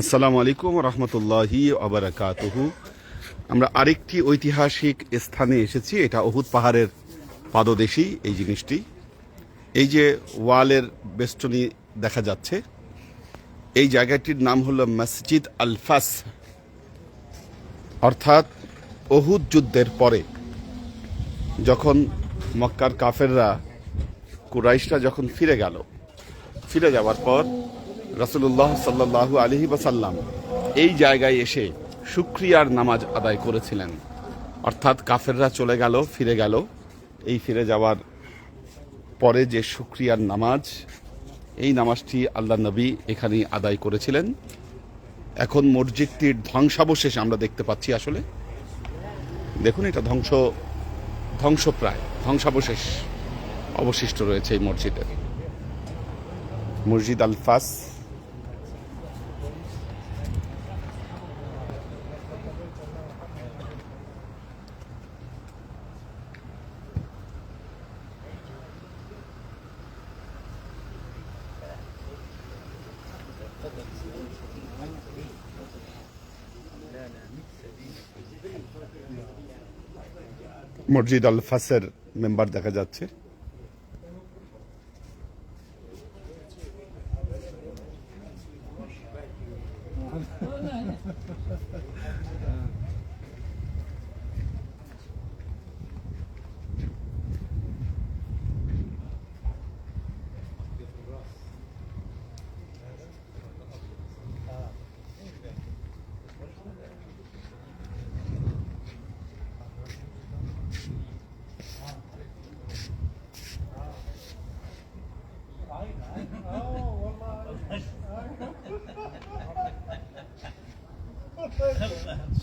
আসসালামু আলাইকুম রহমতুল্লাহি আবরাকাতুহু আমরা আরেকটি ঐতিহাসিক স্থানে এসেছি, এটা অহুদ পাহাড়ের পাদদেশী এই জিনিসটি। এই যে ওয়ালের বেষ্টনী দেখা যাচ্ছে, এই জায়গাটির নাম হলো মসজিদ আলফাস। অর্থাৎ অহুদ যুদ্ধের পরে, যখন মক্কার কাফেররা কুরাইশরা যখন ফিরে গেল, ফিরে যাওয়ার পর রাসুলুল্লাহ সাল্লাহু আলহি বাসাল্লাম এই জায়গায় এসে শুক্রিয়ার নামাজ আদায় করেছিলেন। অর্থাৎ কাফেররা চলে গেল, ফিরে গেল। এই ফিরে যাওয়ার পরে যে শুক্রিয়ার নামাজ, এই নামাজটি আল্লাহ নবী এখানেই আদায় করেছিলেন। এখন মসজিদটির ধ্বংসাবশেষ আমরা দেখতে পাচ্ছি আসলে। দেখুন এটা ধ্বংস, ধ্বংসপ্রায়, ধ্বংসাবশেষ অবশিষ্ট রয়েছে এই মসজিদের মসজিদ আলফাস মসজিদ আলফাসের মেম্বার দেখা যাচ্ছে।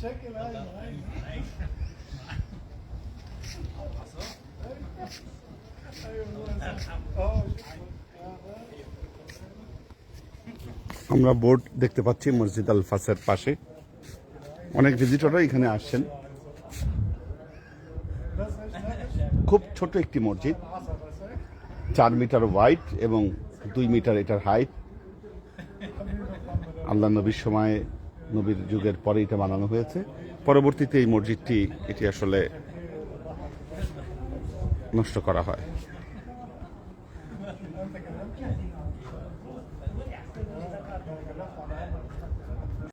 আমরা বোর্ড দেখতে পাচ্ছি মসজিদ আল ফাসের পাশে। অনেক ভিজিটররা এখানে আসছেন। খুব ছোট একটি মসজিদ। চার মিটার ওয়াইড এবং দুই মিটার এটার হাইট আল্লাহ নবীর সময় নবীর যুগের পরে এটা বানানো হয়েছে। পরবর্তীতে এই মসজিদটি এটি আসলে নষ্ট করা হয়।